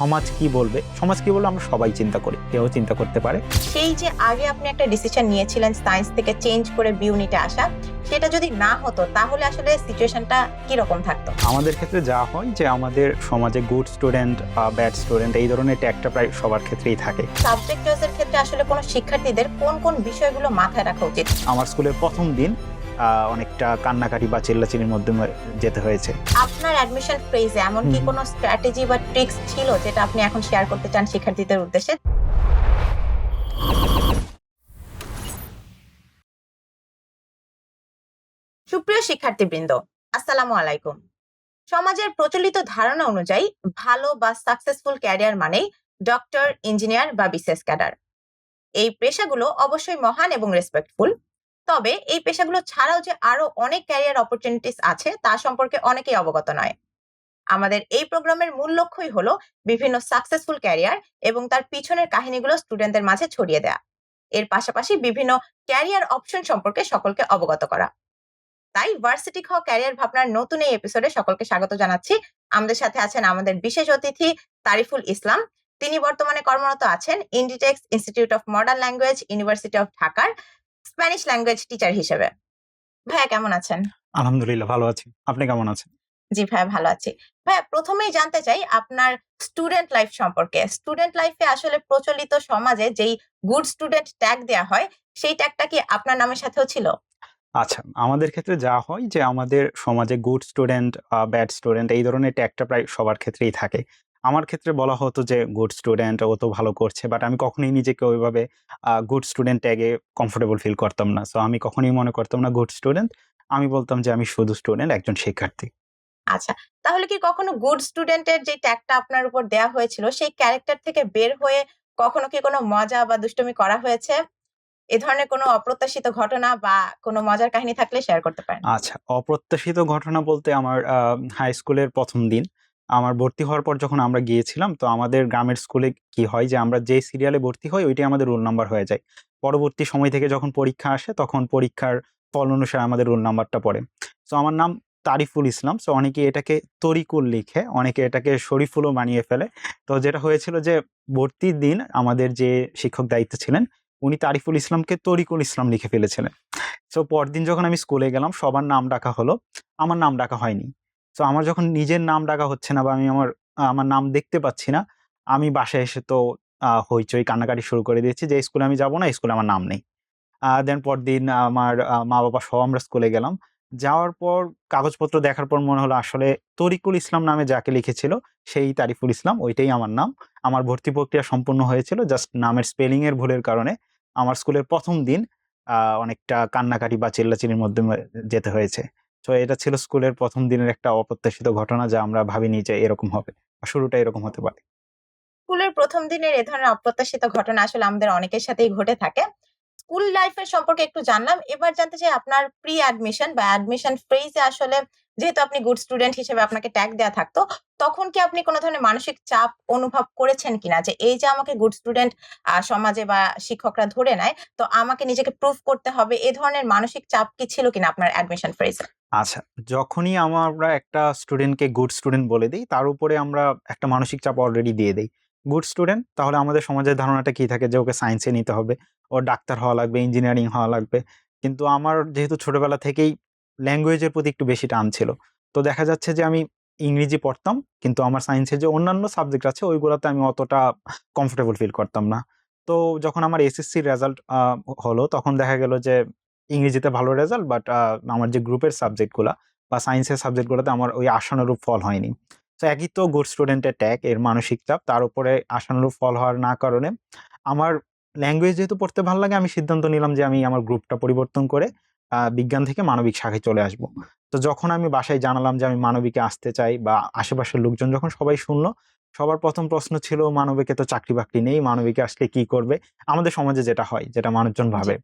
সমাজ কি বলবে? সমাজ কি বলবে আমরা সবাই চিন্তা করি কেউ চিন্তা করতে পারে। সেই যে আগে আপনি একটা ডিসিশন নিয়েছিলেন সায়েন্স থেকে চেঞ্জ করে বিউনিটে আসা সেটা যদি না হতো তাহলে আসলে সিচুয়েশনটা কি রকম থাকতো? আমাদের ক্ষেত্রে যা হয় যে আমাদের সমাজে গুড স্টুডেন্ট বা ব্যাড স্টুডেন্ট এই ধরনের ট্যাগটা প্রায় সবার ক্ষেত্রেই থাকে। সাবজেক্ট চয়েসের ক্ষেত্রে আসলে কোনো শিক্ষার্থীদের কোন কোন বিষয়গুলো মাথায় রাখা উচিত? আমার স্কুলের প্রথম দিন অনেকটা কান্নাকাটি বা চিল্লাচিল্লির মধ্যে যেতে হয়েছে। আপনার অ্যাডমিশন ফ্রেজে এমন কি কোনো স্ট্র্যাটেজি বা ট্রিক্স ছিল যেটা আপনি এখন শেয়ার করতে চান শিক্ষার্থীদের উদ্দেশ্যে? সুপ্রিয় শিক্ষার্থীবৃন্দ আসসালামু আলাইকুম। সমাজের প্রচলিত ধারণা অনুযায়ী ভালো বা সাকসেসফুল ক্যারিয়ার মানেই ডক্টর ইঞ্জিনিয়ার বা বিসিএস ক্যাডার এই পেশাগুলো অবশ্যই মহান এবং রেসপেক্টফুল তবে এই পেশাগুলো ছাড়াও যে আরও অনেক ক্যারিয়ার অপরচুনিটিস আছে, তা সম্পর্কে অনেকেই অবগত নয়। আমাদের এই প্রোগ্রামের মূল লক্ষ্যই হলো বিভিন্ন সাকসেসফুল ক্যারিয়ার এবং তার পিছনের কাহিনীগুলো স্টুডেন্টদের মাঝে ছড়িয়ে দেয়া। এর পাশাপাশি বিভিন্ন ক্যারিয়ার অপশন সম্পর্কে সকলকে অবগত করা। তাই ভার্সিটি খ ক্যারিয়ার ভাবনার নতুন এই এপিসোডে সকলকে স্বাগত জানাচ্ছি। আমাদের সাথে আছেন আমাদের বিশেষ অতিথি তারিফুল ইসলাম। তিনি বর্তমানে কর্মরত আছেন Inditex Institute of Modern Language University of ঢাকার স্প্যানিশ ল্যাঙ্গুয়েজ টিচার হিসেবে। ভাইয়া কেমন আছেন? আলহামদুলিল্লাহ ভালো আছি। আপনি কেমন আছেন? জি ভাইয়া ভালো আছি। ভাইয়া প্রথমেই জানতে চাই আপনার স্টুডেন্ট লাইফ সম্পর্কে। স্টুডেন্ট লাইফে আসলে প্রচলিত সমাজে যেই গুড স্টুডেন্ট ট্যাগ দেয়া হয় সেই ট্যাগটা কি আপনার নামের সাথেও ছিল? আচ্ছা আমাদের ক্ষেত্রে যা হয় যে আমাদের সমাজে গুড স্টুডেন্ট ব্যাড স্টুডেন্ট এই ধরনের ট্যাগটা প্রায় সবার ক্ষেত্রেই থাকে। আমার ক্ষেত্রে বলা হতো যে গুড স্টুডেন্ট ও তো ভালো করছে। বাট আমি কখনোই নিজেকে ওইভাবে গুড স্টুডেন্ট ট্যাগে কমফোর্টেবল ফিল করতাম না। সো আমি কখনোই মনে করতাম না গুড স্টুডেন্ট। আমি বলতাম যে আমি শুধু স্টুডেন্ট একজন শিক্ষার্থী। আচ্ছা তাহলে কি কখনো গুড স্টুডেন্টের যে ট্যাগটা আপনার উপর দেয়া হয়েছিল সেই ক্যারেক্টার থেকে বের হয়ে কখনো কি কোনো মজা বা দুষ্টুমি করা হয়েছে? এ ধরনের কোনো অপ্রত্যাশিত ঘটনা বা কোনো মজার কাহিনী থাকলে শেয়ার করতে পারেন। আচ্ছা অপ্রত্যাশিত ঘটনা বলতে আমার হাই স্কুলের প্রথম দিন। আমার ভর্তি হওয়ার পর যখন আমরা গিয়েছিলাম, তো আমাদের গ্রামের স্কুলে কি হয় যে, আমরা যে সিরিয়ালে ভর্তি হই, ওইটাই আমাদের রোল নাম্বার হয়ে যায়। পরবর্তী সময় থেকে যখন পরীক্ষা আসে, তখন পরীক্ষার ফল অনুসারে আমাদের রোল নাম্বারটা পড়ে। সো আমার নাম তারিফুল ইসলাম। সো অনেকে এটাকে তরিকুল লিখে, অনেকে এটাকে শরীফুলও বানিয়ে ফেলে। তো যেটা হয়েছিল যে ভর্তির দিন আমাদের যে শিক্ষক দায়িত্ব ছিলেন, উনি তারিফুল ইসলামকে তরিকুল ইসলাম লিখে ফেলেছিলেন। সো পরদিন যখন আমি স্কুলে গেলাম, সবার নাম ডাকা হলো। আমার নাম ডাকা হয়নি। তো আমার যখন নিজের নাম ডাকা হচ্ছে না বা আমি আমার আমার নাম দেখতে পাচ্ছি না, আমি বাসায় এসে তো হইচই কান্নাকাটি শুরু করে দিয়েছি যে স্কুলে আমি যাব না স্কুলে আমার নাম নেই। দেন পরদিন আমার মা বাবা সহ আমরা স্কুলে গেলাম। যাওয়ার পর কাগজপত্র দেখার পর মনে হলো, আসলে তরিকুল ইসলাম নামে যাকে লিখেছিল, সেই তারিফুল ইসলাম, ওইটাই আমার নাম। আমার ভর্তি প্রক্রিয়া সম্পূর্ণ হয়েছিল জাস্ট নামের স্পেলিং এর ভুলের কারণে। আমার স্কুলের প্রথম দিন অনেকটা কান্নাকাটি বা চিল্লাচিল্লির মধ্যে যেতে হয়েছে। তো এটা ছিল স্কুলের প্রথম দিনের একটা অপ্রত্যাশিত ঘটনা যা আমরা ভাবিনি যে এরকম হবে শুরুটা এরকম হতে পারে। স্কুলের প্রথম দিনের এ ধরনের অপ্রত্যাশিত ঘটনা আসলে আমাদের অনেকের সাথেই ঘটে থাকে। স্কুল লাইফের সম্পর্কে একটু জানলাম। এবার জানতে চাই আপনার প্রি অ্যাডমিশন বা অ্যাডমিশন ফ্রেজে আসলে যেহেতু আপনি গুড স্টুডেন্ট হিসেবে আপনাকে ট্যাগ দেওয়া থাকতো, তখন কি আপনি কোনো ধরনের মানসিক চাপ অনুভব করেছেন কিনা? যে এই যে আমাকে গুড স্টুডেন্ট সমাজে বা শিক্ষকরা ধরে নেয়, তো আমাকে নিজেকে প্রুফ করতে হবে, এ ধরনের মানসিক চাপ কি ছিল কিনা আপনার অ্যাডমিশন ফ্রেজে আচ্ছা যখনই আমরা একটা স্টুডেন্টকে গুড স্টুডেন্ট বলে দিই, তার উপরে আমরা একটা মানসিক চাপ অলরেডি দিয়ে দিই। গুড স্টুডেন্ট তাহলে আমাদের সমাজের ধারণাটা কি থাকে যে, ওকে সায়েন্সে নিতে হবে ওর ডাক্তার হওয়া লাগবে ইঞ্জিনিয়ারিং হওয়া লাগবে। কিন্তু আমার যেহেতু ছোটবেলা থেকেই ল্যাঙ্গুয়েজের প্রতি একটু বেশি টান ছিল, তো দেখা যাচ্ছে যে, আমি ইংরেজি পড়তাম, কিন্তু আমার সায়েন্সের যে, অন্যান্য সাবজেক্ট আছে, ওইগুলোতে আমি অতটা কমফোর্টেবল ফিল করতাম না। তো যখন আমার এসএসসির রেজাল্ট হলো, তখন দেখা গেল যে ইংরেজিতে ভালো রেজাল্ট বাট আমার যে গ্রুপের সাবজেক্টগুলো বা সায়েন্সের সাবজেক্টগুলোতে আমার ওই আশানুরূপ ফল হয়নি। তো একই তো গুড স্টুডেন্টের ট্যাগ এর মানসিক চাপ তার উপরে আশানুরূপ ফল হওয়ার না কারণে আমার ল্যাঙ্গুয়েজ যেহেতু পড়তে ভালো লাগে আমি সিদ্ধান্ত নিলাম যে আমি আমার গ্রুপটা পরিবর্তন করে আহ, বিজ্ঞান থেকে মানবিক শাখায় চলে আসব। তো যখন আমি বাসায় জানালাম যে আমি মানবিকে আসতে চাই বা আশেপাশের লোকজন যখন সবাই শুনলো সবার প্রথম প্রশ্ন ছিল মানবিকে তো চাকরি বাকরি নেই মানবিকে আসলে কি করবে? আমাদের সমাজে যেটা হয় যেটা মানুষজন ভাবে।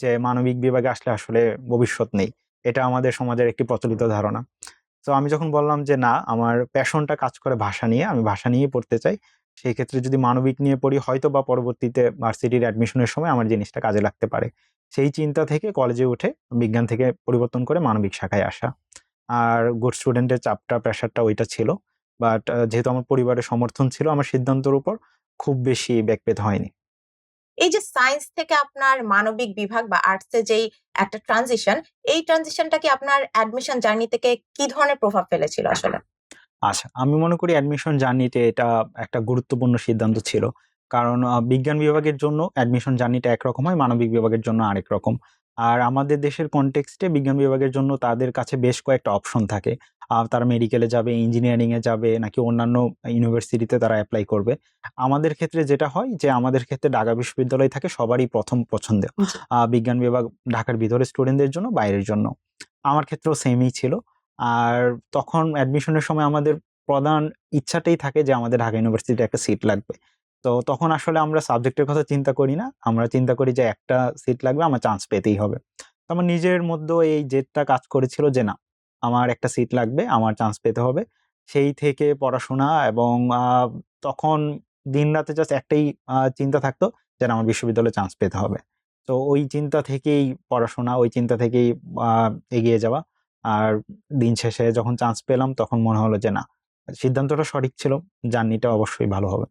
যে মানবিক বিভাগে আসলে আসলে ভবিষ্যৎ নেই। এটা আমাদের সমাজের একটি প্রচলিত ধারণা। তো আমি যখন বললাম যে, না, আমার প্যাশনটা কাজ করে ভাষা নিয়ে, আমি ভাষা নিয়ে পড়তে চাই সেই ক্ষেত্রে যদি মানবিক নিয়ে পড়ি, হয়তো বা পরবর্তীতে ভার্সিটির অ্যাডমিশনের সময় আমার জিনিসটা কাজে লাগতে পারে। সেই চিন্তা থেকে কলেজে উঠে বিজ্ঞান থেকে পরিবর্তন করে মানবিক শাখায় আসা। আর গুড স্টুডেন্টের চাপটা প্রেশারটা ওইটা ছিল। বাট যেহেতু আমার পরিবারের সমর্থন ছিল, আমার সিদ্ধান্তের উপর খুব বেশি ব্যাক পেতে হয়নি। এই যে সায়েন্স থেকে আপনার মানবিক বিভাগ বা আর্টসে যেই একটা ট্রানজিশন এই ট্রানজিশনটা কি আপনার অ্যাডমিশন জার্নি থেকে কি ধরনের প্রভাব ফেলেছিল আসলে? আচ্ছা আমি মনে করি অ্যাডমিশন জার্নিতে এটা একটা গুরুত্বপূর্ণ সিদ্ধান্ত ছিল। কারণ বিজ্ঞান বিভাগের জন্য অ্যাডমিশন জার্নিটা একরকম হয় মানবিক বিভাগের জন্য আরেক রকম। আর আমাদের দেশের কনটেক্সটে বিজ্ঞান বিভাগের জন্য তাদের কাছে বেশ কয়েকটা অপশন থাকে। তারা মেডিকেলে যাবে ইঞ্জিনিয়ারিংয়ে যাবে নাকি অন্যান্য ইউনিভার্সিটিতে তারা অ্যাপ্লাই করবে। আমাদের ক্ষেত্রে যেটা হয় যে আমাদের ক্ষেত্রে ঢাকা বিশ্ববিদ্যালয় থাকে সবারই প্রথম পছন্দের বিজ্ঞান বিভাগ ঢাকার ভিতরে স্টুডেন্টদের জন্য বাইরের জন্য। আমার ক্ষেত্রেও সেমই ছিল। আর তখন অ্যাডমিশনের সময় আমাদের প্রধান ইচ্ছাটাই থাকে যে আমাদের ঢাকা ইউনিভার্সিটিতে একটা সিট লাগবে। তো তখন আসলে আমরা সাবজেক্টের কথা চিন্তা করি না। আমরা চিন্তা করি যে একটা সিট লাগবে, আমার চান্স পেতেই হবে। তো আমার নিজের মধ্যে এই জেদটা কাজ করেছিল যে না, আমার একটা সিট লাগবে, আমার চান্স পেতে হবে। সেই থেকে পড়াশোনা এবং তখন দিন রাতে জাস্ট একটাই চিন্তা থাকতো যে আমার বিশ্ববিদ্যালয়ে চান্স পেতে হবে। তো ওই চিন্তা থেকেই পড়াশোনা, ওই চিন্তা থেকেই এগিয়ে যাওয়া। আর দিন শেষে যখন চান্স পেলাম, তখন মনে হলো যে না, সিদ্ধান্তটা সঠিক ছিল, জার্নিটা অবশ্যই ভালো হবে।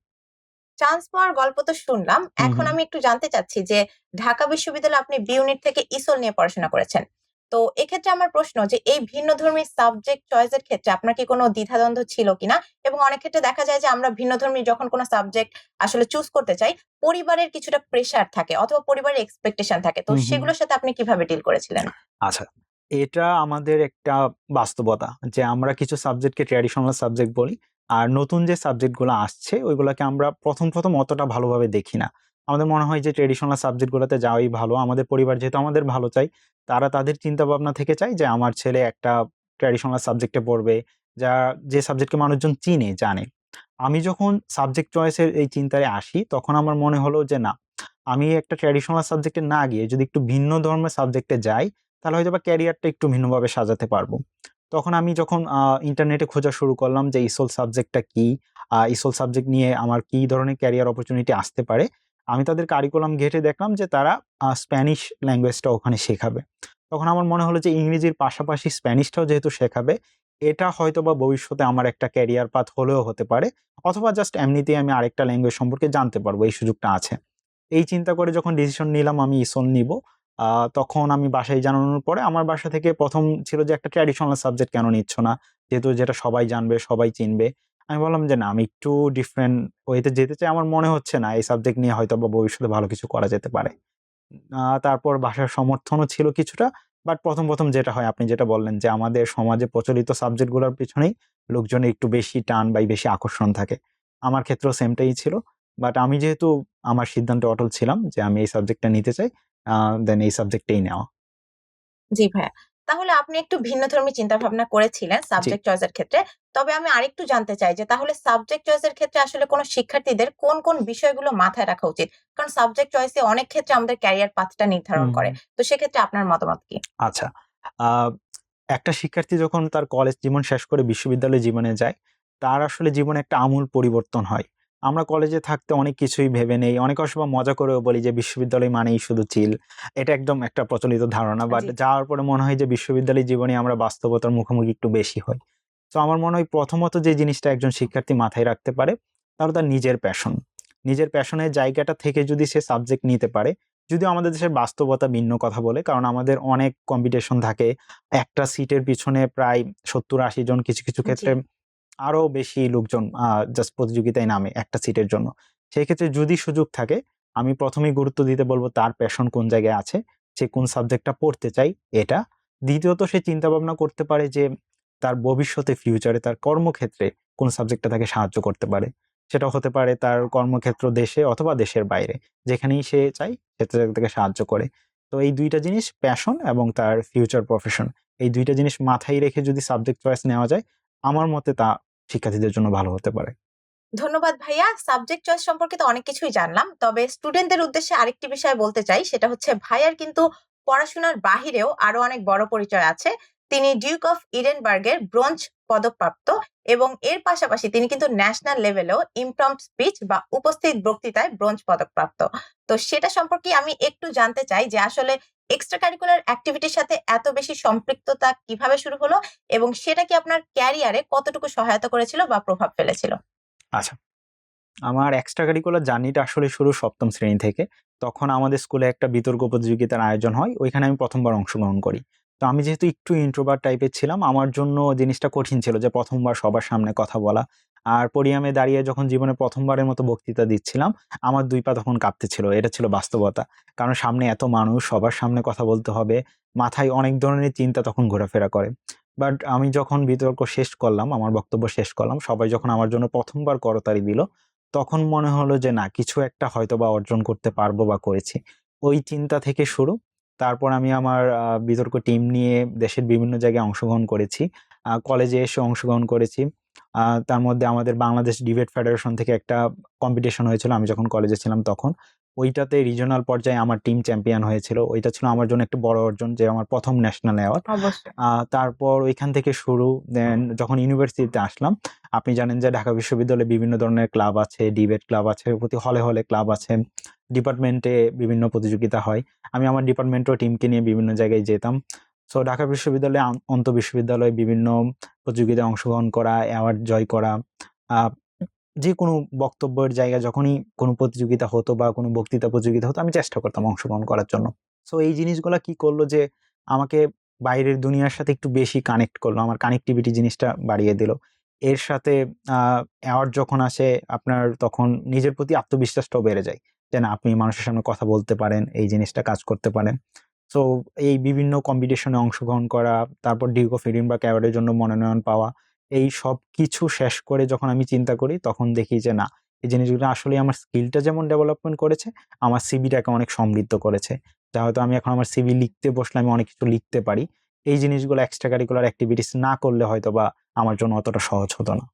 চান্স পাওয়ার গল্প তো শুনলাম। এখন আমি একটু জানতে চাচ্ছি যে ঢাকা বিশ্ববিদ্যালয়ে আপনি বি ইউনিট থেকে ইসোল নিয়ে পড়াশোনা করেছেন। তো এক্ষেত্রে আমার প্রশ্ন যে এই ভিন্ন ধর্মী সাবজেক্ট চয়েসের ক্ষেত্রে আপনার কি কোনো দ্বিধাদ্বন্দ্ব ছিল কিনা? এবং অনেক ক্ষেত্রে দেখা যায় যে আমরা ভিন্ন ধর্মী যখন কোনো সাবজেক্ট আসলে চুজ করতে চাই পরিবারের কিছুটা প্রেসার থাকে অথবা পরিবারের এক্সপেকটেশন থাকে। তো। সেগুলোর সাথে আপনি কীভাবে ডিল করেছিলেন? আচ্ছা এটা আমাদের একটা বাস্তবতা যে আমরা কিছু সাবজেক্টকে ট্র্যাডিশনাল সাবজেক্ট বলি। আর নতুন যে সাবজেক্টগুলো আসছে, ওইগুলোকে আমরা প্রথম প্রথম অতটা ভালোভাবে দেখি না। আমাদের মনে হয় যে ট্রেডিশনাল সাবজেক্টগুলোতে যাওয়াই ভালো। আমাদের পরিবার যেহেতু আমাদের ভালো চাই, তারা তাদের চিন্তা ভাবনা থেকে চায় যে আমার ছেলে একটা ট্র্যাডিশনাল সাবজেক্টে পড়বে, যা যে সাবজেক্টকে মানুষজন চিনে, জানে। আমি যখন সাবজেক্ট চয়েসের এই চিন্তায় আসি, তখন আমার মনে হলো যে না, আমি একটা ট্র্যাডিশনাল সাবজেক্টে না গিয়ে যদি একটু ভিন্ন ধর্মের সাবজেক্টে যাই, তাহলে হয়তো বা ক্যারিয়ারটা একটু ভিন্নভাবে সাজাতে পারব। তখন আমি যখন ইন্টারনেটে খোঁজা শুরু করলাম যে ইসোল সাবজেক্টটা কি ইসোল সাবজেক্ট নিয়ে আমার কি ধরনের ক্যারিয়ার অপরচুনিটি আসতে পারে, আমি তাদের কারিকুলাম ঘেটে দেখলাম যে তারা স্প্যানিশ ল্যাঙ্গুয়েজটা ওখানে শেখাবে। তখন আমার মনে হলো যে ইংরেজির পাশাপাশি স্প্যানিশটাও যেহেতু শেখাবে, এটা হয়তো বা ভবিষ্যতে আমার একটা ক্যারিয়ার পাথ হলেও হতে পারে, অথবা জাস্ট এমনিতেই আমি আরেকটা ল্যাঙ্গুয়েজ সম্পর্কে জানতে পারব, এই সুযোগটা আছে। এই চিন্তা করে যখন ডিসিশন নিলাম আমি ইসোল নিব তখন আমি বাসায় জানানোর পরে আমার বাসা থেকে প্রথম ছিল যে একটা ট্র্যাডিশনাল সাবজেক্ট কেন নিচ্ছ না? যেহেতু যেটা সবাই জানবে, সবাই চিনবে। আমি বললাম যে, না, আমি একটু ডিফারেন্ট ওয়েতে যেতে চাই। আমার মনে হচ্ছে না, এই সাবজেক্ট নিয়ে হয়তো বা ভবিষ্যতে ভালো কিছু করা যেতে পারে। তারপর বাসার সমর্থনও ছিল কিছুটা বাট প্রথম প্রথম যেটা হয়, আপনি যেটা বললেন যে, আমাদের সমাজে প্রচলিত সাবজেক্টগুলোর পিছনেই লোকজনের একটু বেশি টান বা বেশি আকর্ষণ থাকে। আমার ক্ষেত্রেও সেমটাই ছিল বাট আমি যেহেতু আমার সিদ্ধান্তে অটল ছিলাম যে, আমি এই সাবজেক্টটা নিতে চাই দেন এই সাবজেক্টটাই নেওয়া। জি ভাইয়া। তাহলে আপনি একটু ভিন্ন ধর্মী চিন্তা ভাবনা করেছিলেন সাবজেক্ট চয়েসের ক্ষেত্রে। তবে আমি আরেকটু জানতে চাই যে তাহলে সাবজেক্ট চয়েসের ক্ষেত্রে আসলে কোন শিক্ষার্থীদের কোন কোন বিষয়গুলো মাথায় রাখা উচিত? কারণ সাবজেক্ট চয়েসে অনেক ক্ষেত্রে আমাদের ক্যারিয়ার পাথটা নির্ধারণ করে। তো সেক্ষেত্রে আপনার মতামত কি? আচ্ছা। আহ, একটা শিক্ষার্থী যখন তার কলেজ জীবন শেষ করে বিশ্ববিদ্যালয় জীবনে যায় তার আসলে জীবনে একটা আমূল পরিবর্তন হয়। আমরা কলেজে থাকতে অনেক কিছুই ভেবে নেই। অনেক সময় মজা করেও বলি যে বিশ্ববিদ্যালয় মানেই শুধু চিল। এটা একদম একটা প্রচলিত ধারণা বাট যাওয়ার পরে মনে হয় যে বিশ্ববিদ্যালয় জীবনে আমরা বাস্তবতার মুখোমুখি একটু বেশি হই। তো আমার মনে হয় প্রথমত যে জিনিসটা একজন শিক্ষার্থী মাথায় রাখতে পারে তাহলে তার নিজের প্যাশন নিজের প্যাশনের জায়গাটা থেকে যদি সে সাবজেক্ট নিতে পারে যদিও আমাদের দেশের বাস্তবতা ভিন্ন কথা বলে কারণ আমাদের অনেক কম্পিটিশন থাকে। একটা সিটের পিছনে প্রায় সত্তর আশি জন কিছু কিছু ক্ষেত্রে আরও বেশি লোকজন জাস্ট প্রতিযোগিতায় নামে একটা সিটের জন্য। সেই ক্ষেত্রে যদি সুযোগ থাকে, আমি প্রথমেই গুরুত্ব দিতে বলব তার প্যাশন কোন জায়গায় আছে, সে কোন সাবজেক্টটা পড়তে চাই, এটা। দ্বিতীয়ত সে চিন্তা ভাবনা করতে পারে যে, তার ভবিষ্যতে ফিউচারে তার কর্মক্ষেত্রে কোন সাবজেক্টটা তাকে সাহায্য করতে পারে। সেটা হতে পারে তার কর্মক্ষেত্র দেশে অথবা দেশের বাইরে, যেখানেই সে চাই সেটা তাকে সাহায্য করে। তো এই দুইটা জিনিস প্যাশন এবং তার ফিউচার প্রফেশন এই দুইটা জিনিস মাথায় রেখে যদি সাবজেক্ট চয়েস নেওয়া যায়, আমার মতে তা শিক্ষার্থীদের জন্য ভালো হতে পারে। ধন্যবাদ ভাইয়া। সাবজেক্ট চয়েস সম্পর্কে তো অনেক কিছুই জানলাম। তবে স্টুডেন্টদের উদ্দেশ্যে আরেকটি বিষয় বলতে চাই, সেটা হচ্ছে ভাইয়ার কিন্তু পড়াশোনার বাহিরেও আরও অনেক বড় পরিচয় আছে। তিনি ডিউক অফ ইডেনবার্গের ব্রোঞ্জ পদকপ্রাপ্ত এবং এর পাশাপাশি তিনি কিন্তু ন্যাশনাল লেভেলেও ইমপ্রম্প স্পিচ বা উপস্থিত বক্তৃতায় ব্রোঞ্জ পদকপ্রাপ্ত। তো সেটা সম্পর্কে আমি একটু জানতে চাই যে আসলে এক্সট্রা কারিকুলার অ্যাক্টিভিটির সাথে এত বেশি সম্পৃক্ততা কীভাবে শুরু হলো এবং সেটা কি আপনার ক্যারিয়ারে কতটুকু সহায়তা করেছিল বা প্রভাব ফেলেছিল? আচ্ছা আমার এক্সট্রা কারিকুলার জার্নিটা আসলে শুরু সপ্তম শ্রেণি থেকে। তখন আমাদের স্কুলে একটা বিতর্ক প্রতিযোগিতার আয়োজন হয়, ওইখানে আমি প্রথমবার অংশগ্রহণ করি। তো আমি যেহেতু একটু ইন্ট্রোভার্ট টাইপের ছিলাম, আমার জন্য জিনিসটা কঠিন ছিল যে প্রথমবার সবার সামনে কথা বলা। আর পরিয়ামে দাঁড়িয়ে যখন জীবনে প্রথমবারের মতো বক্তৃতা দিচ্ছিলাম, আমার দুই পা তখন কাঁপতেছিল এটা ছিল বাস্তবতা। কারণ সামনে এত মানুষ, সবার সামনে কথা বলতে হবে, মাথায় অনেক ধরনের চিন্তা তখন ঘোরাফেরা করে। বাট আমি যখন বিতর্ক শেষ করলাম, আমার বক্তব্য শেষ করলাম, সবাই যখন আমার জন্য প্রথমবার করতালি দিল, তখন মনে হলো যে না, কিছু একটা হয়তো বা অর্জন করতে পারব বা করেছি। ওই চিন্তা থেকে শুরু তারপর আমি আমার বিতর্ক টিম নিয়ে দেশের বিভিন্ন জায়গায় অংশগ্রহণ করেছি। কলেজে এসে অংশগ্রহণ করেছি। তার মধ্যে আমাদের বাংলাদেশ ডিবেট ফেডারেশন থেকে একটা কম্পিটিশন হয়েছিল। আমি যখন কলেজে ছিলাম তখন। ওইটাতে রিজনাল পর্যায়ে আমার টিম চ্যাম্পিয়ন হয়েছিল। ওইটা ছিল আমার জন্য একটা বড় অর্জন যে আমার প্রথম ন্যাশনাল অ্যাওয়ার্ড তারপর ওইখান থেকে শুরু দেন যখন ইউনিভার্সিটিতে আসলাম আপনি জানেন যে ঢাকা বিশ্ববিদ্যালয়ে বিভিন্ন ধরনের ক্লাব আছে ডিবেট ক্লাব আছে প্রতি হলে হলে ক্লাব আছে ডিপার্টমেন্টে বিভিন্ন প্রতিযোগিতা হয়। আমি আমার ডিপার্টমেন্টও টিমকে নিয়ে বিভিন্ন জায়গায় যেতাম। সো ঢাকা বিশ্ববিদ্যালয়ে অন্ত বিশ্ববিদ্যালয়ে বিভিন্ন প্রতিযোগিতায় অংশগ্রহণ করা অ্যাওয়ার্ড জয় করা যে কোনো বক্তব্যের জায়গা যখনই কোনো প্রতিযোগিতা হতো বা কোনো বক্তৃতা প্রতিযোগিতা হতো, আমি চেষ্টা করতাম অংশগ্রহণ করার জন্য। সো এই জিনিসগুলো কি করল যে, আমাকে বাইরের দুনিয়ার সাথে একটু বেশি কানেক্ট করল, আমার কানেক্টিভিটি জিনিসটা বাড়িয়ে দিল। এর সাথে অ্যাওয়ার্ড যখন আসে, আপনার তখন নিজের প্রতি আত্মবিশ্বাসটাও বেড়ে যায় যে, না, আপনি মানুষের সামনে কথা বলতে পারেন, এই জিনিসটা কাজ করতে পারেন। সো এই বিভিন্ন কম্পিটিশনে অংশগ্রহণ করা, তারপর ডিগো ফিডিংবার্গ অ্যাওয়ার্ডের জন্য মনোনয়ন পাওয়া এই সব কিছু শেষ করে যখন আমি চিন্তা করি, তখন দেখি যে, না, এই জিনিসগুলো আসলে আমার স্কিলটা যেমন ডেভেলপমেন্ট করেছে, আমার সিবিটাকে অনেক সমৃদ্ধ করেছে। যা হয়তো আমি এখন আমার সিভি লিখতে বসলে আমি অনেক কিছু লিখতে পারি। এই জিনিসগুলো এক্সট্রা কারিকুলার অ্যাক্টিভিটিস না করলে হয়তো বা আমার জন্য অতটা সহজ হতো না।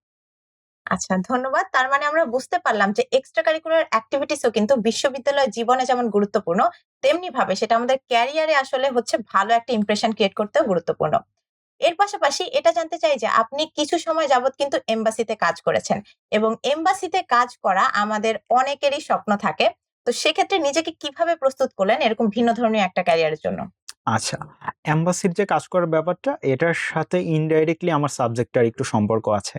আচ্ছা ধন্যবাদ। তার মানে আমরা বুঝতে পারলাম যে এক্সট্রা কারিকুলার অ্যাক্টিভিটিসও কিন্তু বিশ্ববিদ্যালয় জীবনে যেমন গুরুত্বপূর্ণ তেমনি ভাবে সেটা আমাদের ক্যারিয়ারে আসলে হচ্ছে ভালো একটা ইমপ্রেশন ক্রিয়েট করতেও গুরুত্বপূর্ণ। এর পাশাপাশি এটা জানতে চাই যে আপনি কিছু সময় যাবত কিন্তু এমবাসিতে কাজ করেছেন এবং এমবাসিতে কাজ করা আমাদের অনেকেরই স্বপ্ন থাকে। তো সেক্ষেত্রে নিজেকে কীভাবে প্রস্তুত করলেন এরকম ভিন্ন ধরনের একটা ক্যারিয়ারের জন্য? আচ্ছা অ্যাম্বাসির যে কাজ করার ব্যাপারটা, এটার সাথে ইনডাইরেক্টলি আমার সাবজেক্টটার একটু সম্পর্ক আছে।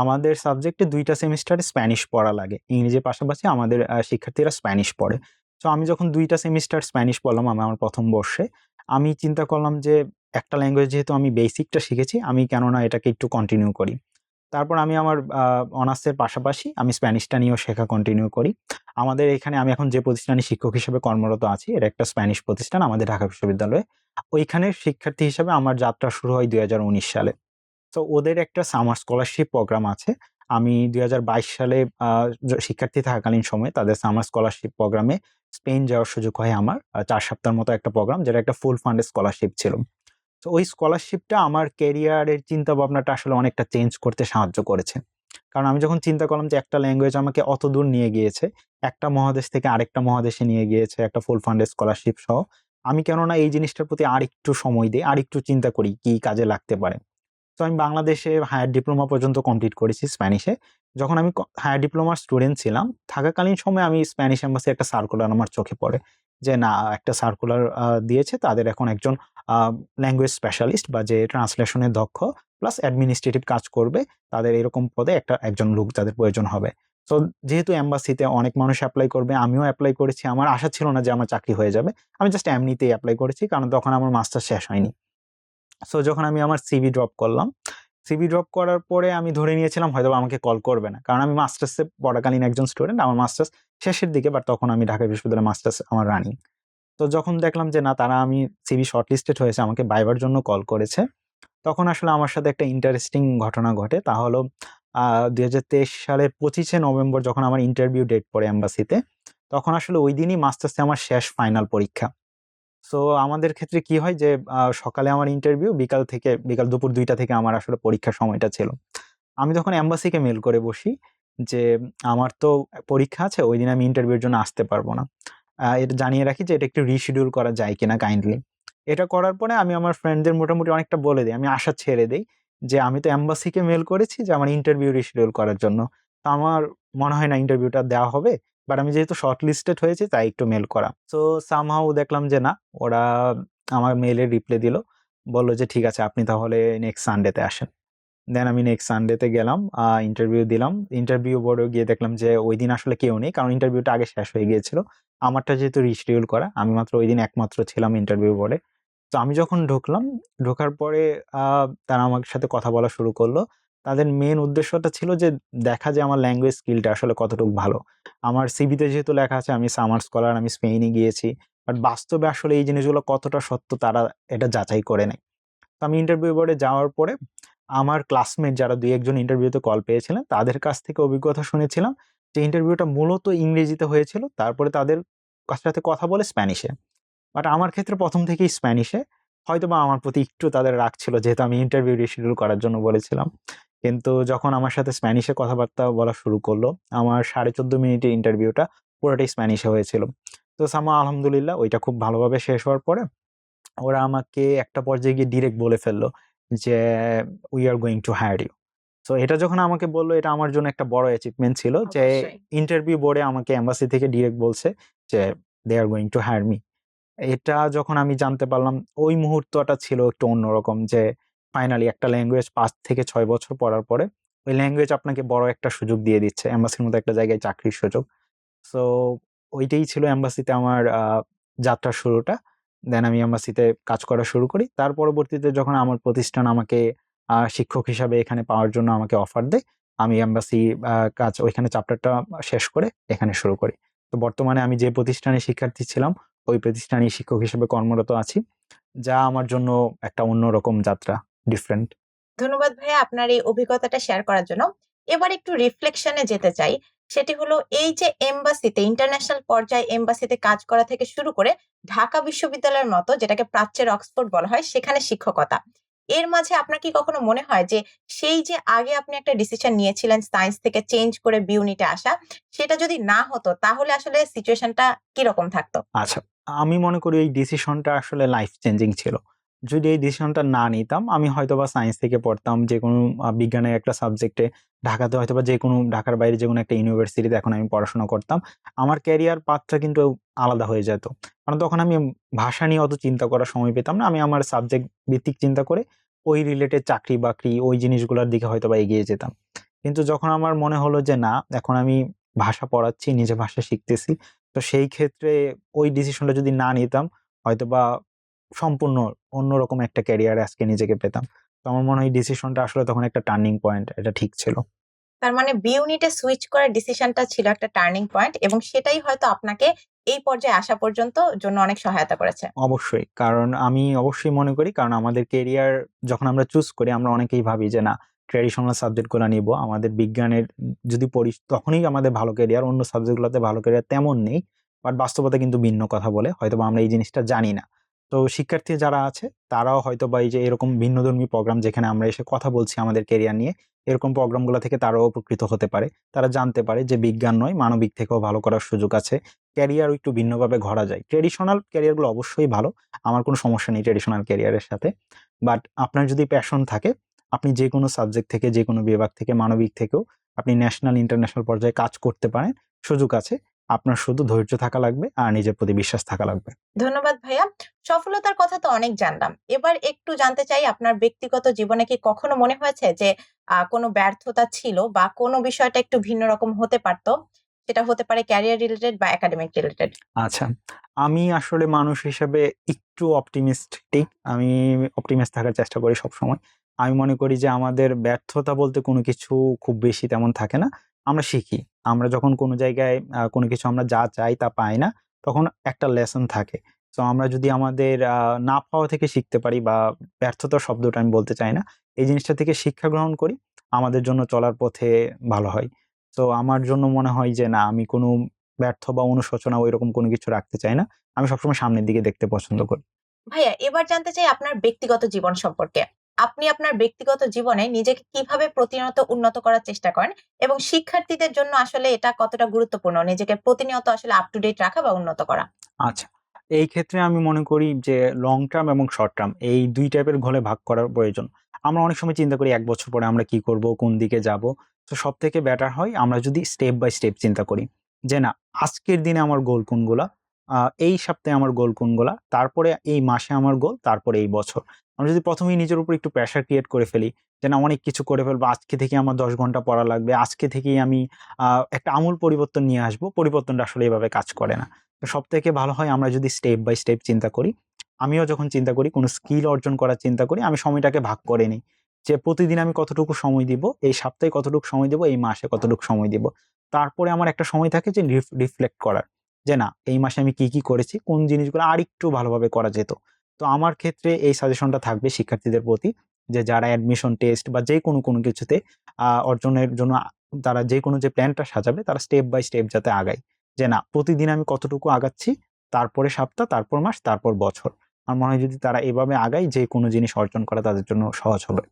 আমাদের সাবজেক্টে দুইটা সেমিস্টারে স্প্যানিশ পড়া লাগে, ইংরেজির পাশাপাশি আমাদের শিক্ষার্থীরা স্প্যানিশ পড়ে। তো আমি যখন দুইটা সেমিস্টার স্প্যানিশ পড়লাম আমি আমার প্রথম বর্ষে, আমি চিন্তা করলাম যে একটা ল্যাঙ্গুয়েজ যেহেতু আমি বেসিকটা শিখেছি, আমি কেননা এটাকে একটু কন্টিনিউ করি। তারপর আমি আমার অনার্সের পাশাপাশি আমি স্প্যানিশটা নিয়েও শেখা কন্টিনিউ করি। আমাদের এখানে আমি এখন যে প্রতিষ্ঠানে শিক্ষক হিসেবে কর্মরত আছি এটা একটা স্প্যানিশ প্রতিষ্ঠান আমাদের ঢাকা বিশ্ববিদ্যালয়ে। ওইখানে শিক্ষার্থী হিসেবে আমার যাত্রা শুরু হয় দুই হাজার উনিশ সালে। তো ওদের একটা সামার স্কলারশিপ প্রোগ্রাম আছে। আমি দুই হাজার বাইশ সালে শিক্ষার্থী থাকাকালীন সময়ে তাদের সামার স্কলারশিপ প্রোগ্রামে স্পেন যাওয়ার সুযোগ হয় আমার চার সপ্তাহের মতো একটা প্রোগ্রাম যেটা একটা ফুল ফান্ডেড স্কলারশিপ ছিল। তো ওই স্কলারশিপটা আমার ক্যারিয়ারের চিন্তা ভাবনাটা আসলে অনেকটা চেঞ্জ করতে সাহায্য করেছে। কারণ আমি যখন চিন্তা করলাম যে একটা ল্যাঙ্গুয়েজ আমাকে অত দূর নিয়ে গিয়েছে, একটা মহাদেশ থেকে আরেকটা মহাদেশে নিয়ে গিয়েছে, একটা ফুল ফান্ডেড স্কলারশিপ সহ, আমি কেননা এই জিনিসটার প্রতি আরেকটু সময় দিই, আরেকটু চিন্তা করি কি কাজে লাগতে পারে। তো আমি বাংলাদেশে হায়ার ডিপ্লোমা পর্যন্ত কমপ্লিট করেছি স্প্যানিশে যখন আমি হায়ার ডিপ্লোমার স্টুডেন্ট ছিলাম, থাকাকালীন সময় আমি স্প্যানিশ অ্যাম্বাসি একটা সার্কুলার আমার চোখে পড়ে। যে, না, একটা সার্কুলার দিয়েছে, তাদের এখন একজন ল্যাঙ্গুয়েজ স্পেশালিস্ট বা যে ট্রান্সলেশনের দক্ষ প্লাস অ্যাডমিনিস্ট্রেটিভ কাজ করবে, তাদের এরকম পদে একটা, একজন লোক তাদের প্রয়োজন হবে। তো যেহেতু এম্বাসিতে অনেক মানুষ অ্যাপ্লাই করবে, আমিও অ্যাপ্লাই করেছি, আমার আশা ছিল না যে আমার চাকরি হয়ে যাবে, আমি জাস্ট এমনিতেই অ্যাপ্লাই করেছি, কারণ তখন আমার মাস্টার শেষ হয়নি। সো যখন আমি আমার সিভি ড্রপ করলাম সিভি ড্রপ করার পরে আমি ধরে নিয়েছিলাম হয়তো আমাকে কল করবে না। কারণ আমি মাস্টার্সে পড়াকালীন একজন স্টুডেন্ট আমার মাস্টার্স শেষের দিকে বাট তখন আমি ঢাকা বিশ্ববিদ্যালয়ে মাস্টার্স আমার রানিং তো যখন দেখলাম যে না, তারা আমি সিভি শর্টলিস্টেড হয়েছে, আমাকে বাইবার জন্য কল করেছে, তখন আসলে আমার সাথে একটা ইন্টারেস্টিং ঘটনা ঘটে। তা হলো দুই হাজার তেইশ সালের পঁচিশে নভেম্বর যখন আমার ইন্টারভিউ ডেট পড়ে এম্বাসিতে তখন আসলে ওই দিনই মাস্টার্সে আমার শেষ ফাইনাল পরীক্ষা। সো আমাদের ক্ষেত্রে কি হয় যে সকালে আমার ইন্টারভিউ বিকাল থেকে, বিকাল দুপুর দুইটা থেকে আমার আসলে পরীক্ষার সময়টা ছিল। আমি তখন এম্বাসিকে মেল করে বসি যে, আমার তো পরীক্ষা আছে, ওই দিন আমি ইন্টারভিউর জন্য আসতে পারব না। এটা জানিয়ে রাখি যে, এটা একটু রিশিডিউল করা যায় কিনা কাইন্ডলি এটা করার পরে আমি আমার ফ্রেন্ডদের মোটামুটি অনেকটা বলে দিই, আমি আশা ছেড়ে দিই যে, আমি তো এম্বাসিকে মেল করেছি যে, আমার ইন্টারভিউ রিশিডিউল করার জন্য। তো আমার মনে হয় না ইন্টারভিউটা দেওয়া হবে। বাট আমি যেহেতু শর্ট লিস্টেড হয়েছি, তাই একটু মেল করা। সো সামহাউ দেখলাম যে না, ওরা আমার মেলের রিপ্লাই দিল, বলল যে, ঠিক আছে, আপনি তাহলে নেক্সট সানডেতে আসেন। দেন আমি নেক্সট সানডেতে গেলাম ইন্টারভিউ দিলাম। ইন্টারভিউ বোর্ডে গিয়ে দেখলাম যে, ওই দিন আসলে কেউ নেই, কারণ ইন্টারভিউটা আগে শেষ হয়ে গিয়েছিল। আমারটা যেহেতু রিশিডিউল করা, আমি মাত্র ওই দিন একমাত্র ছিলাম ইন্টারভিউ বোর্ডে তো আমি যখন ঢুকলাম, ঢোকার পরে তারা আমার সাথে কথা বলা শুরু করল। তাদের মেন উদ্দেশ্যটা ছিল যে দেখা যে আমার ল্যাঙ্গুয়েজ স্কিলটা আসলে কতটুকু ভালো। আমার সিভিতে যেহেতু লেখা আছে, আমি সামার স্কলার আমি স্পেনে গিয়েছি। বাট বাস্তবে আসলে এই জিনিসগুলো কতটা সত্য তারা এটা যাচাই করে নেয়। তো আমি ইন্টারভিউ বোর্ডে যাওয়ার পরে আমার ক্লাসমেট যারা দুই একজন ইন্টারভিউতে কল পেয়েছিলেন, তাদের কাছ থেকে অভিজ্ঞতা শুনেছিলাম যে ইন্টারভিউটা মূলত ইংরেজিতে হয়েছিল, তারপরে তাদের সাথে কথা বলে স্প্যানিশে বাট আমার ক্ষেত্রে প্রথম থেকেই স্প্যানিশে হয়তো বা আমার প্রতি একটু তাদের রাগ ছিল, যেহেতু আমি ইন্টারভিউ রিশিডিউল করার জন্য বলেছিলাম। কিন্তু যখন আমার সাথে স্প্যানিশে কথাবার্তা বলা শুরু করল আমার সাড়ে চোদ্দ মিনিটের ইন্টারভিউটা পুরোটাই স্প্যানিশে হয়েছিল। তো সামা আলহামদুলিল্লাহ ওইটা খুব ভালোভাবে শেষ হওয়ার পরে ওরা আমাকে একটা পর্যায়ে গিয়ে ডিরেক্ট বলে ফেলল যে we are going to hire you তো এটা যখন আমাকে বলল এটা আমার জন্য একটা বড় অ্যাচিভমেন্ট ছিল যে ইন্টারভিউ বোর্ডে আমাকে এম্বাসি থেকে ডিরেক্ট বলছে যে they are going to hire me এটা যখন আমি জানতে পারলাম ওই মুহূর্তটা ছিল একটু অন্যরকম যে ফাইনালি একটা ল্যাঙ্গুয়েজ পাঁচ থেকে ছয় বছর পড়ার পরে, ওই ল্যাঙ্গুয়েজ আপনাকে বড় একটা সুযোগ দিয়ে দিচ্ছে অ্যাম্বাসির মতো একটা জায়গায় চাকরির সুযোগ। সো ওইটাই ছিল এম্বাসিতে আমার যাত্রার শুরুটা। দেন আমি এম্বাসিতে কাজ করা শুরু করি। তার পরবর্তীতে যখন আমার প্রতিষ্ঠান আমাকে শিক্ষক হিসাবে এখানে পাওয়ার জন্য আমাকে অফার দেয়, আমি এম্বাসি কাজ, ওইখানে চ্যাপ্টারটা শেষ করে এখানে শুরু করি। তো বর্তমানে আমি যে প্রতিষ্ঠানে শিক্ষার্থী ছিলাম, ওই প্রতিষ্ঠানে শিক্ষক হিসেবে কর্মরত আছি, যা আমার জন্য একটা অন্যরকম যাত্রা। ডিফারেন্ট ধন্যবাদ ভাইয়া আপনার এই অভিজ্ঞতাটা শেয়ার করার জন্য। এবার একটু রিফ্লেকশনে যেতে চাই। সেটি হলো এই যে এমবাসিতে ইন্টারন্যাশনাল পর্যায়ে এমবাসিতে কাজ করা থেকে শুরু করে ঢাকা বিশ্ববিদ্যালয়ের মতো যেটাকে প্রাচ্যের অক্সফোর্ড বলা হয় সেখানে শিক্ষকতা। এর মাঝে আপনার কি কখনো মনে হয় যে সেই যে আগে আপনি একটা ডিসিশন নিয়েছিলেন সায়েন্স থেকে চেঞ্জ করে বিউনিটে আসা সেটা যদি না হতো তাহলে আসলে সিচুয়েশনটা কীরকম থাকতো? আচ্ছা আমি মনে করি এই ডিসিশনটা আসলে লাইফ চেঞ্জিং ছিল। যদি এই ডিসিশনটা না নিতাম, আমি হয়তো বা সায়েন্স থেকে পড়তাম, যে কোনো বিজ্ঞানের একটা সাবজেক্টে ঢাকাতে হয়তো বা যে কোনো, ঢাকার বাইরে যে কোনো একটা ইউনিভার্সিটিতে এখন আমি পড়াশোনা করতাম। আমার ক্যারিয়ার পাথটা কিন্তু আলাদা হয়ে যেত। কারণ তখন আমি ভাষা নিয়ে অত চিন্তা করার সময় পেতাম না। আমি আমার সাবজেক্ট ভিত্তিক চিন্তা করে ওই রিলেটেড চাকরি বাকরি, ওই জিনিসগুলোর দিকে হয়তো বা এগিয়ে যেতাম। কিন্তু যখন আমার মনে হলো যে না, এখন আমি ভাষা পড়াচ্ছি, নিজে ভাষা শিখতেছি, তো সেই ক্ষেত্রে ওই ডিসিশনটা যদি না নিতাম হয়তো বা সম্পূর্ণ অন্যরকম একটা ক্যারিয়ার আজকে নিজেকে পেতাম। তো আমার মনে হয় ডিসিশনটা আসলে তখন একটা টার্নিং পয়েন্ট এটা ঠিক ছিল। তার মানে বি ইউনিটে সুইচ করার ডিসিশনটা ছিল একটা টার্নিং পয়েন্ট এবং সেটাই হয়তো আপনাকে এই পর্যায়ে আসা পর্যন্ত জন্য অনেক সহায়তা করেছে। অবশ্যই কারণ আমি অবশ্যই মনে করি কারণ আমাদের কেরিয়ার যখন আমরা চুজ করি আমরা অনেকেই ভাবি যে না ট্রেডিশনাল সাবজেক্টগুলো নিব আমাদের বিজ্ঞানের যদি পড়ি তখনই আমাদের ভালো কেরিয়ার অন্য সাবজেক্টগুলোতে ভালো কেরিয়ার তেমন নেই বাট বাস্তবতা কিন্তু ভিন্ন কথা বলে হয়তো বা আমরা এই জিনিসটা জানি না। তো শিক্ষার্থী যারা আছে, তারাও হয়তো বা এই যে এরকম ভিন্নধর্মী প্রোগ্রাম যেখানে আমরা এসে কথা বলছি আমাদের কেরিয়ার নিয়ে, এরকম প্রোগ্রামগুলো থেকে তারাও উপকৃত হতে পারে। তারা জানতে পারে যে বিজ্ঞান নয়, মানবিক থেকেও ভালো করার সুযোগ আছে। ক্যারিয়ার একটু ভিন্নভাবে ঘরা যায়। ট্রেডিশনাল ক্যারিয়ারগুলো অবশ্যই ভালো, আমার কোনো সমস্যা নেই ট্রেডিশনাল ক্যারিয়ারের সাথে। বাট আপনার যদি প্যাশন থাকে, আপনি যে কোনো সাবজেক্ট থেকে, যে কোনো বিভাগ থেকে, মানবিক থেকেও আপনি ন্যাশনাল ইন্টারন্যাশনাল পর্যায়ে কাজ করতে পারেন, সুযোগ আছে। আপনার শুধু ধৈর্য থাকা লাগবে আর নিজের প্রতি বিশ্বাস থাকা লাগবে। ধন্যবাদ ভাইয়া। সফলতার কথা তো অনেক জানলাম। এবার একটু জানতে চাই, আপনার ব্যক্তিগত জীবনে কি কখনো মনে হয়েছে যে কোনো ব্যর্থতা ছিল বা কোনো বিষয়টা একটু ভিন্ন রকম হতে পারতো? সেটা হতে পারে ক্যারিয়ার রিলেটেড বা একাডেমিক রিলেটেড আচ্ছা আমি আসলে মানুষ হিসেবে একটু অপটিমিস্টিক আমি অপটিমিস্ট থাকার চেষ্টা করি সব সময় আমি মনে করি যে, আমাদের ব্যর্থতা বলতে কোনো কিছু খুব বেশি তেমন থাকে না। আমরা শিখি। আমরা যখন কোনো জায়গায় কোনো কিছু আমরা যা চাই তা পাই না, তখন একটা লেসন থাকে। তো আমরা যদি আমাদের না পাওয়া থেকে শিখতে পারি বা ব্যর্থতার শব্দটা আমি বলতে চাই না এই জিনিসটা থেকে শিক্ষা গ্রহণ করি আমাদের জন্য চলার পথে ভালো হয়। তো আমার জন্য মনে হয় যে না আমি কোনো ব্যর্থ বা অনুশোচনা ওই রকম কোনো কিছু রাখতে চাই না। আমি সবসময় সামনের দিকে দেখতে পছন্দ করি। ভাইয়া এবার জানতে চাই আপনার ব্যক্তিগত জীবন সম্পর্কে। আপনি আপনার ব্যক্তিগত জীবনে নিজেকে কীভাবে প্রতিনিয়ত উন্নত করার চেষ্টা করেন এবং শিক্ষার্থীদের জন্য আসলে এটা কতটা গুরুত্বপূর্ণ? নিজেকে প্রতিনিয়ত আসলে আপ টু ডেট রাখা বা উন্নত করা? আচ্ছা এই ক্ষেত্রে আমি মনে করি যে লং টার্ম এবং শর্ট টার্ম এই দুই টাইপের ঘরে ভাগ করার প্রয়োজন। আমরা অনেক সময় চিন্তা করি এক বছর পরে আমরা কি করব কোন দিকে যাব? তো সব থেকে বেটার হয় আমরা যদি স্টেপ বাই স্টেপ চিন্তা করি যে না আজকের দিনে আমার গোল কোনগুলা? এই সপ্তাহে আমার গোল কোনগুলা, তারপরে এই মাসে আমার গোল, তারপরে এই বছর। আমরা যদি প্রথমেই নিজের উপর একটু প্রেশার ক্রিয়েট করে ফেলি যে না অনেক কিছু করে ফেলব, আজকে থেকে আমার ১০ ঘণ্টা পড়া লাগবে, আজকে থেকেই আমি একটা আমূল পরিবর্তন নিয়ে আসব, পরিবর্তনটা আসলে এভাবে কাজ করে না। তো সবথেকে ভালো হয় আমরা যদি স্টেপ বাই স্টেপ চিন্তা করি। আমিও যখন চিন্তা করি কোনো স্কিল অর্জন করার চিন্তা করি, আমি সময়টাকে ভাগ করে নিই। যে প্রতিদিন আমি কতটুকু সময় দিব, এই সপ্তাহে কতটুকু সময় দিব, এই মাসে কতটুকু সময় দিব। তারপরে আমার একটা সময় থাকে যে রিফ রিফ্লেক্ট করার। যে না এই মাসে আমি কি, কি করেছি, কোন জিনিসগুলো আরেকটু ভালোভাবে করা যেত। তো আমার ক্ষেত্রে এই সাজেশনটা থাকবে শিক্ষার্থীদের প্রতি যে যারা অ্যাডমিশন টেস্ট বা যেকোনো কোনো কোনো কিছুতে অর্জনের জন্য তারা যে কোনো যে প্ল্যানটা সাজাবে তারা স্টেপ বাই স্টেপ যাতে আগায়। যে না প্রতিদিন আমি কতটুকু আগাচ্ছি, তারপরে সপ্তাহ, তারপর মাস, তারপর বছর। আমার মনে হয় যদি তারা এভাবে আগায় যেকোনো জিনিস অর্জন করা তাদের জন্য সহজ হবে।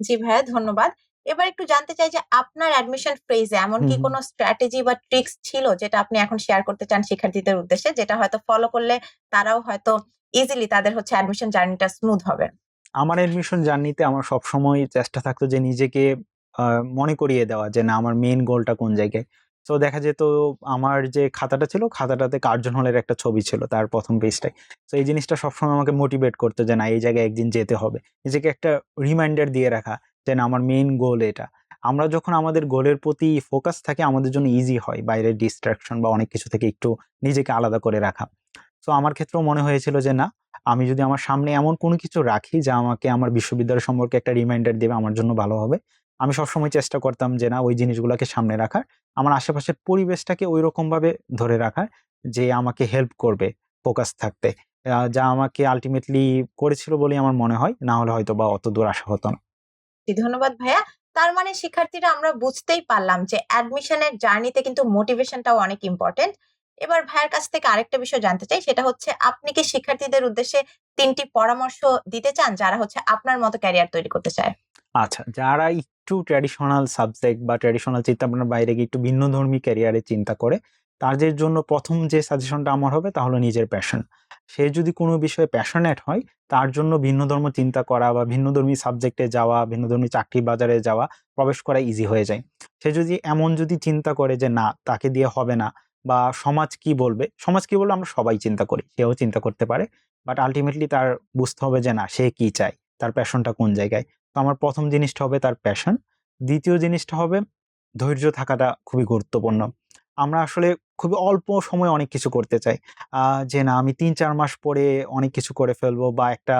জি ভাইয়া ধন্যবাদ। এবার একটু জানতে চাই যে আপনার অ্যাডমিশন ফেজে এমন কি কোনো স্ট্র্যাটেজি বা ট্রিকস ছিল যেটা আপনি এখন শেয়ার করতে চান শিক্ষার্থীদের উদ্দেশ্যে? যেটা হয়তো ফলো করলে তারাও হয়তো ইজিলি তাদের হচ্ছে অ্যাডমিশন জার্নিটা স্মুথ হবে? আমার অ্যাডমিশন জার্নিতে আমার সবসময় চেষ্টা থাকতো যে নিজেকে মনে করিয়ে দেওয়া যে না আমার মেইন গোলটা কোন জায়গায়। সো দেখা যেত আমার যে খাতাটা ছিল, খাতাটাতে কার্জন হলের একটা ছবি ছিল তার প্রথম পেজটায়। সো এই জিনিসটা সবসময় আমাকে মোটিভেট করতো যে না এই জায়গায় একদিন যেতে হবে। নিজেকে একটা রিমাইন্ডার দিয়ে রাখা যে না আমার মেইন গোল এটা। আমরা যখন আমাদের গোলের প্রতি ফোকাস থাকে আমাদের জন্য ইজি হয় বাইরের ডিস্ট্রাকশন বা অনেক কিছু থেকে একটু নিজেকে আলাদা করে রাখা। সো আমার ক্ষেত্রেও মনে হয়েছিল যে না আমি যদি আমার সামনে এমন কোনো কিছু রাখি যা আমাকে আমার বিশ্ববিদ্যালয় সম্পর্কে একটা রিমাইন্ডার দেবে আমার জন্য ভালো হবে। আমি সবসময় চেষ্টা করতাম যে না, ওই জিনিসগুলাকে সামনে রাখার। আমার আশেপাশের পরিবেশটাকে ঐরকমভাবে ধরে রাখার যে আমাকে হেল্প করবে ফোকাস থাকতে। যা আমাকে আলটিমেটলি করেছিল বলে আমার মনে হয়। না হলে হয়তো বা অত দূর আসা হতো না। ধন্যবাদ ভাইয়া। তার মানে শিক্ষার্থীরা আমরা বুঝতেই পারলাম যে অ্যাডমিশনের জার্নিতে কিন্তু মোটিভেশনটাও অনেক ইম্পর্টেন্ট এবার ভাইয়ার কাছ থেকে আরেকটা বিষয় জানতে চাই, সেটা হচ্ছে আপনি কি শিক্ষার্থীদের উদ্দেশ্যে তিনটি পরামর্শ দিতে চান, যারা হচ্ছে আপনার মতো ক্যারিয়ার তৈরি করতে চায়? আচ্ছা, যারা একটু ট্র্যাডিশনাল সাবজেক্ট বা ট্র্যাডিশনাল চিন্তাভাবনার বাইরে গিয়ে একটু ভিন্ন ধর্মী ক্যারিয়ারের চিন্তা করে, তাদের জন্য প্রথম যে সাজেশনটা আমার হবে তা হলো নিজের প্যাশন। সে যদি কোনো বিষয়ে প্যাশনেট হয়, তার জন্য ভিন্ন ধর্ম চিন্তা করা বা ভিন্নধর্মী সাবজেক্টে যাওয়া, ভিন্নধর্মী চাকরির বাজারে যাওয়া, প্রবেশ করা ইজি হয়ে যায়। সে যদি এমন যদি চিন্তা করে যে না তাকে দিয়ে হবে না বা সমাজ কি বলবে? সমাজ কি বলবে আমরা সবাই চিন্তা করি। সেও চিন্তা করতে পারে। বাট আলটিমেটলি তার বুঝতে হবে যে না সে কি চায়? তার প্যাশনটা কোন জায়গায়? তো আমার প্রথম জিনিসটা হবে তার প্যাশন। দ্বিতীয় জিনিসটা হবে ধৈর্য থাকাটা খুবই গুরুত্বপূর্ণ। আমরা আসলে খুবই অল্প সময়ে অনেক কিছু করতে চাই। যে না আমি ৩-৪ মাস পরে অনেক কিছু করে ফেলব বা একটা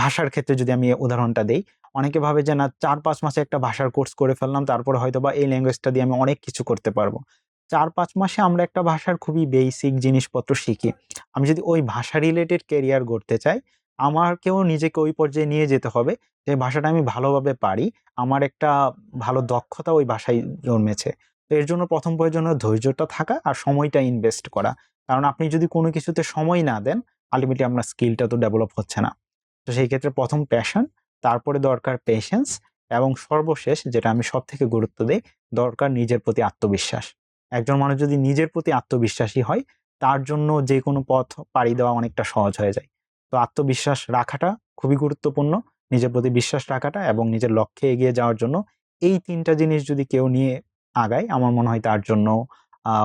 ভাষার ক্ষেত্রে যদি আমি উদাহরণটা দেই, অনেকে ভাবে যে না ৪-৫ মাসে একটা ভাষার কোর্স করে ফেললাম তারপরে হয়তো বা এই ল্যাঙ্গুয়েজটা দিয়ে আমি অনেক কিছু করতে পারব। ৪-৫ মাসে আমরা একটা ভাষার খুবই বেসিক জিনিসপত্র শিখি। আমি যদি ওই ভাষা রিলেটেড কেরিয়ার গড়তে চাই, আমাকেও নিজেকে ওই পর্যায়ে নিয়ে যেতে হবে যে ভাষাটা আমি ভালোভাবে পারি। আমার একটা ভালো দক্ষতা ওই ভাষায় জন্মেছে। তো এর জন্য প্রথম প্রয়োজন ধৈর্যটা থাকা আর সময়টা ইনভেস্ট করা। কারণ আপনি যদি কোনো কিছুতে সময় না দেন, আল্টিমেটলি আপনার স্কিলটা তো ডেভেলপ হচ্ছে না। তো সেই ক্ষেত্রে প্রথম প্যাশন, তারপরে দরকার পেশেন্স এবং সর্বশেষ যেটা আমি সব থেকে গুরুত্ব দিই দরকার নিজের প্রতি আত্মবিশ্বাস। একজন মানুষ যদি নিজের প্রতি আত্মবিশ্বাসী হয়, তার জন্য যে কোনো পথ পাড়ি দেওয়া অনেকটা সহজ হয়ে যায়। তো আত্মবিশ্বাস রাখাটা খুবই গুরুত্বপূর্ণ। নিজের প্রতি বিশ্বাস রাখাটা এবং নিজের লক্ষ্যে এগিয়ে যাওয়ার জন্য এই ৩ টা জিনিস যদি কেউ নিয়ে আগায়, আমার মনে হয় তার জন্য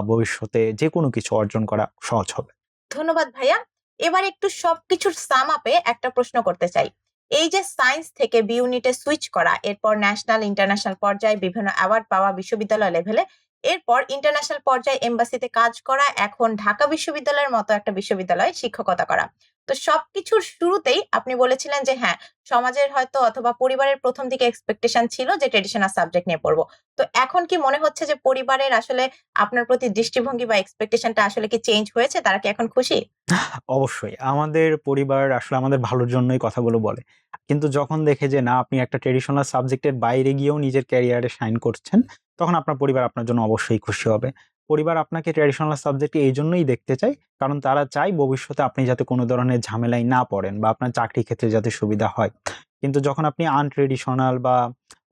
ভবিষ্যতে যেকোনো কিছু অর্জন করা সহজ হবে। ধন্যবাদ ভাইয়া। এবার একটু সবকিছুর সাম আপ একটা প্রশ্ন করতে চাই। এই যে সায়েন্স থেকে বি ইউনিটে সুইচ করা, এরপর ন্যাশনাল, ইন্টারন্যাশনাল পর্যায়ে বিভিন্ন অ্যাওয়ার্ড পাওয়া বিশ্ববিদ্যালয় লেভেলে, এরপর ইন্টারন্যাশনাল পর্যায়ে এমবাসিতে কাজ করা, এখন ঢাকা বিশ্ববিদ্যালয়ের মতো একটা বিশ্ববিদ্যালয়ে শিক্ষকতা করা। তো সবকিছুর শুরুতেই আপনি বলেছিলেন যে হ্যাঁ, সমাজের হয়তো অথবা পরিবারের প্রথম দিকে এক্সপেকটেশন ছিল যে ট্রেডিশনাল সাবজেক্ট নিয়ে পড়ব। তো এখন কি মনে হচ্ছে যে পরিবারের আসলে আপনার প্রতি দৃষ্টিভঙ্গি বা এক্সপেকটেশনটা আসলে কি চেঞ্জ হয়েছে? তারা কি এখন খুশি? অবশ্যই। আমাদের পরিবার আসলে আমাদের ভালোর জন্যই কথাগুলো বলে। কিন্তু যখন দেখে যে না আপনি একটা ট্রেডিশনাল সাবজেক্টের বাইরে গিয়েও নিজের ক্যারিয়ারে সাইন করছেন, তখন আপনার পরিবার আপনার জন্য অবশ্যই খুশি হবে। পরিবার আপনাকে ট্র্যাডিশনাল সাবজেক্টে এই জন্যই দেখতে চায়, কারণ তারা চায় ভবিষ্যতে আপনি যাতে কোনো ধরনের ঝামেলায় না পড়েন বা আপনার চাকরির ক্ষেত্রে যাতে সুবিধা হয়। কিন্তু যখন আপনি আনট্র্যাডিশনাল বা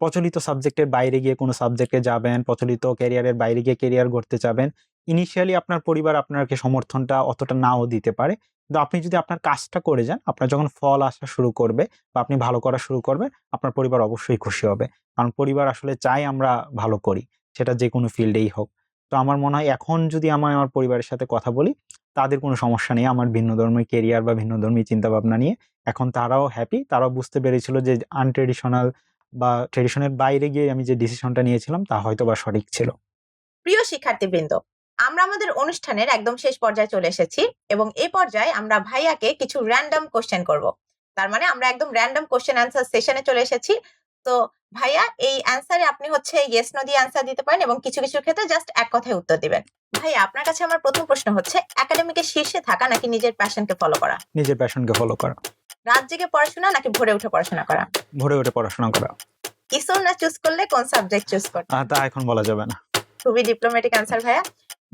প্রচলিত সাবজেক্টের বাইরে গিয়ে কোনো সাবজেক্টে যাবেন, প্রচলিত ক্যারিয়ারের বাইরে গিয়ে ক্যারিয়ার গড়তে যাবেন ইনিশিয়ালি আপনার পরিবার আপনাকে সমর্থনটা অতটা নাও দিতে পারে। কিন্তু আপনি যদি আপনার কাজটা করে যান, আপনার যখন ফল আসা শুরু করবে বা আপনি ভালো করা শুরু করবেন, আপনার পরিবার অবশ্যই খুশি হবে। কারণ পরিবার আসলে চাই আমরা ভালো করি। সেটা যেকোনো ফিল্ডেই হোক। তো আমার মনে হয় এখন যদি আমি আমার পরিবারের সাথে কথা বলি, তাদের কোনো সমস্যা নেই। আমার ভিন্নধর্মী কেরিয়ার বা ভিন্নধর্মী চিন্তাভাবনা নিয়ে। এখন তারাও হ্যাপি তারাও বুঝতে পেরেছিল যে আনট্রেডিশনাল বা ট্রেডিশনের বাইরে গিয়ে আমি যে ডিসিশনটা নিয়েছিলাম, তা হয়তো বা সঠিক ছিল। প্রিয় শিক্ষার্থীবৃন্দ, আমরা আমাদের অনুষ্ঠানের একদম শেষ পর্যায়ে চলে এসেছি এবং এ পর্যায়ে আমরা ভাইয়াকে কিছু র্যান্ডম কোশ্চেন করব। তার মানে আমরা একদম র্যান্ডম কোশ্চেন অ্যান্সার সেশনে চলে এসেছি। তো ভাইয়া এই অ্যান্সারে আপনি হচ্ছে ইয়েস নো দিয়ে অ্যান্সার দিতে পারেন এবং কিছু কিছু ক্ষেত্রে জাস্ট এক কথায় উত্তর দিবেন। ভাইয়া আপনার কাছে আমার প্রথম প্রশ্ন হচ্ছে একাডেমিকের শীর্ষে থাকা নাকি নিজের প্যাশনকে ফলো করা? নিজের প্যাশনকে ফলো করা। রাত জেগে পড়াশোনা নাকি ভোরে উঠে পড়াশোনা করা? ভরে উঠে পড়াশোনা করা। কিশোর না চুজ করলে কোন সাবজেক্ট চুজ করতে তা এখন বলা যাবে না। খুবই ডিপ্লোম্যাটিক অ্যান্সার ভাইয়া।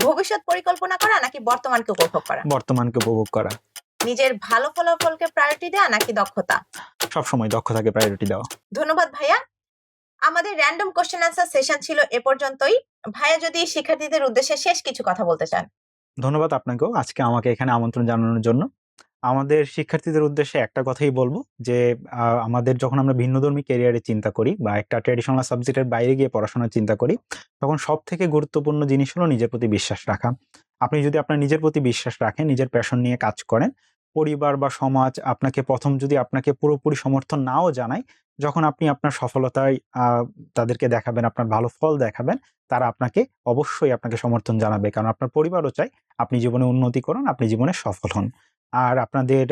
ভবিষ্যৎ পরিকল্পনা করা নাকি বর্তমানকে উপভোগ করা? বর্তমানকে উপভোগ করা। নিজের ভালো ফলাফলকে প্রায়োরিটি দেওয়া নাকি দক্ষতা? সবসময় দক্ষতাকে প্রায়োরিটি দেওয়া। ধন্যবাদ ভাইয়া। আমাদের র্যান্ডম কোশ্চেন অ্যান্সার সেশন ছিল এ পর্যন্তই। ভাইয়া, যদি শিক্ষার্থীদের উদ্দেশ্যে শেষ কিছু কথা বলতে চান। ধন্যবাদ আপনাকেও। আজকে আমাকে এখানে আমন্ত্রণ জানানোর জন্য। আমাদের শিক্ষার্থীদের উদ্দেশ্যে একটা কথাই বলব যে আমাদের যখন আমরা ভিন্নধর্মী ক্যারিয়ারে চিন্তা করি বা একটা ট্রেডিশনাল সাবজেক্টের বাইরে গিয়ে পড়াশোনার চিন্তা করি, তখন সব থেকে গুরুত্বপূর্ণ জিনিস হলো নিজের প্রতি বিশ্বাস রাখা। আপনি যদি আপনার নিজের প্রতি বিশ্বাস রাখেন, নিজের প্যাশন নিয়ে কাজ করেন, পরিবার বা সমাজ আপনাকে প্রথম যদি আপনাকে পুরোপুরি সমর্থন নাও জানায় যখন আপনি আপনার সফলতায় তাদেরকে দেখাবেন, আপনার ভালো ফল দেখাবেন, তারা আপনাকে অবশ্যই আপনাকে সমর্থন জানাবে। কারণ আপনার পরিবারও চাই আপনি জীবনে উন্নতি করুন, আপনি জীবনে সফল হন। আর আপনাদের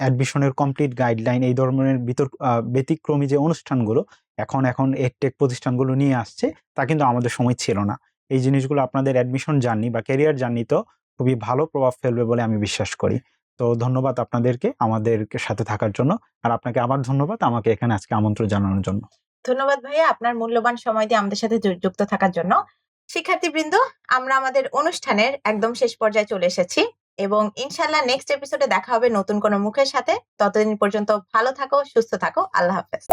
অ্যাডমিশনের কমপ্লিট গাইডলাইন, এই ধরনের বিতর্ক ব্যতিক্রমী যে অনুষ্ঠানগুলো, এখন এখন এডটেক প্রতিষ্ঠানগুলো নিয়ে আসছে, তা কিন্তু আমাদের সময় ছিল না। এই জিনিসগুলো আপনাদের অ্যাডমিশন জার্নি বা ক্যারিয়ার জার্নিতেও খুবই ভালো প্রভাব ফেলবে বলে আমি বিশ্বাস করি। তো ধন্যবাদ আপনাদেরকে আমাদের সাথে থাকার জন্য। আর আপনাকে আবার ধন্যবাদ আমাকে এখানে আজকে আমন্ত্রণ জানানোর জন্য। ধন্যবাদ ভাইয়া আপনার মূল্যবান সময় দিয়ে আমাদের সাথে যুক্ত থাকার জন্য। শিক্ষার্থীবৃন্দ, আমরা আমাদের অনুষ্ঠানের একদম শেষ পর্যায়ে চলে এসেছি এবং ইনশাল্লাহ নেক্সট এপিসোডে দেখা হবে নতুন কোনো মুখের সাথে। ততদিন পর্যন্ত ভালো থাকো, সুস্থ থাকো। আল্লাহ হাফেজ।